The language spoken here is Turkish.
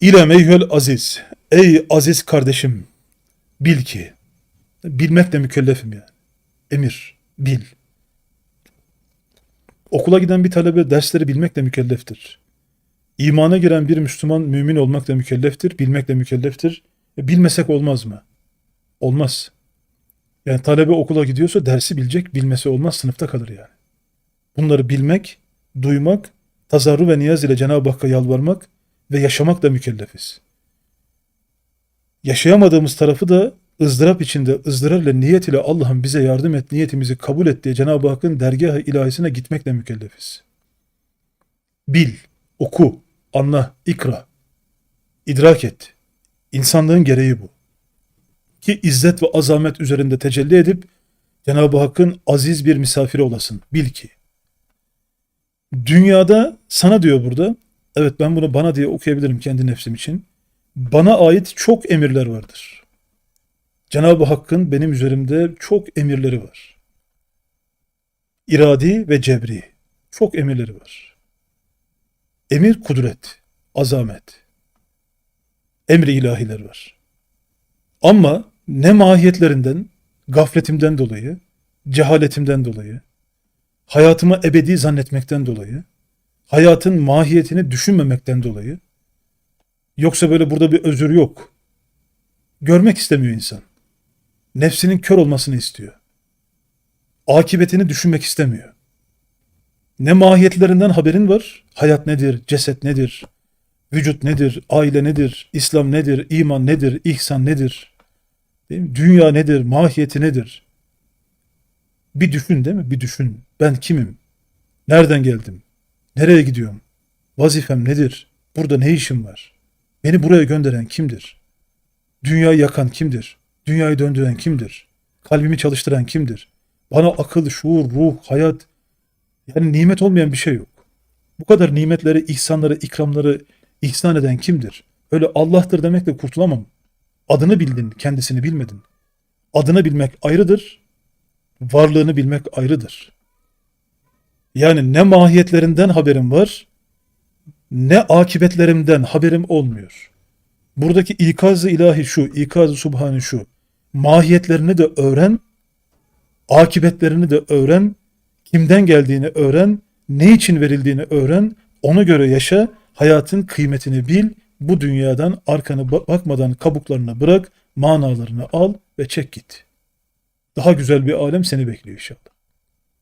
İlem eyhül aziz. Ey aziz kardeşim. Bil ki. Bilmekle mükellefim yani. Emir. Bil. Okula giden bir talebe dersleri bilmekle mükelleftir. İmana giren bir Müslüman mümin olmakla mükelleftir, bilmekle mükelleftir. E, bilmesek olmaz mı? Olmaz. Yani talebe okula gidiyorsa dersi bilecek, bilmesi olmaz, sınıfta kalır yani. Bunları bilmek, duymak, tazarru ve niyaz ile Cenab-ı Hakk'a yalvarmak ve yaşamakla mükellefiz. Yaşayamadığımız tarafı da ızdırap içinde, ızdırap ile niyet ile Allah'ım bize yardım et, niyetimizi kabul et diye Cenab-ı Hakk'ın dergah-ı ilahisine gitmekle mükellefiz. Bil, oku, anla, ikra, idrak et. İnsanlığın gereği bu. Ki izzet ve azamet üzerinde tecelli edip Cenab-ı Hakk'ın aziz bir misafiri olasın. Bil ki. Dünyada sana diyor burada, evet ben bunu bana diye okuyabilirim kendi nefsim için. Bana ait çok emirler vardır. Cenab-ı Hakk'ın benim üzerimde çok emirleri var. İradi ve cebri. Çok emirleri var. Emir kudret, azamet. Emri ilahiler var. Ama ne mahiyetlerinden, gafletimden dolayı, cehaletimden dolayı, hayatımı ebedi zannetmekten dolayı, hayatın mahiyetini düşünmemekten dolayı, yoksa böyle burada bir özür yok. Görmek istemiyor insan. Nefsinin kör olmasını istiyor. Akibetini düşünmek istemiyor. Ne mahiyetlerinden haberin var? Hayat nedir? Ceset nedir? Vücut nedir? Aile nedir? İslam nedir? İman nedir? İhsan nedir? Değil mi? Dünya nedir? Mahiyeti nedir? Bir düşün değil mi? Bir düşün. Ben kimim? Nereden geldim? Nereye gidiyorum? Vazifem nedir? Burada ne işim var? Beni buraya gönderen kimdir? Dünyayı yakan kimdir? Dünyayı döndüren kimdir? Kalbimi çalıştıran kimdir? Bana akıl, şuur, ruh, hayat yani nimet olmayan bir şey yok. Bu kadar nimetleri, ihsanları, ikramları ihsan eden kimdir? Öyle Allah'tır demekle kurtulamam. Adını bildin, kendisini bilmedin. Adını bilmek ayrıdır, varlığını bilmek ayrıdır. Yani ne mahiyetlerinden haberim var, ne akibetlerimden haberim olmuyor. Buradaki ikaz-ı ilahi şu, ikaz-ı subhani şu. Mahiyetlerini de öğren, akibetlerini de öğren, kimden geldiğini öğren, ne için verildiğini öğren, ona göre yaşa, hayatın kıymetini bil, bu dünyadan arkanı ba- bakmadan kabuklarını bırak, manalarını al ve çek git. Daha güzel bir alem seni bekliyor inşallah.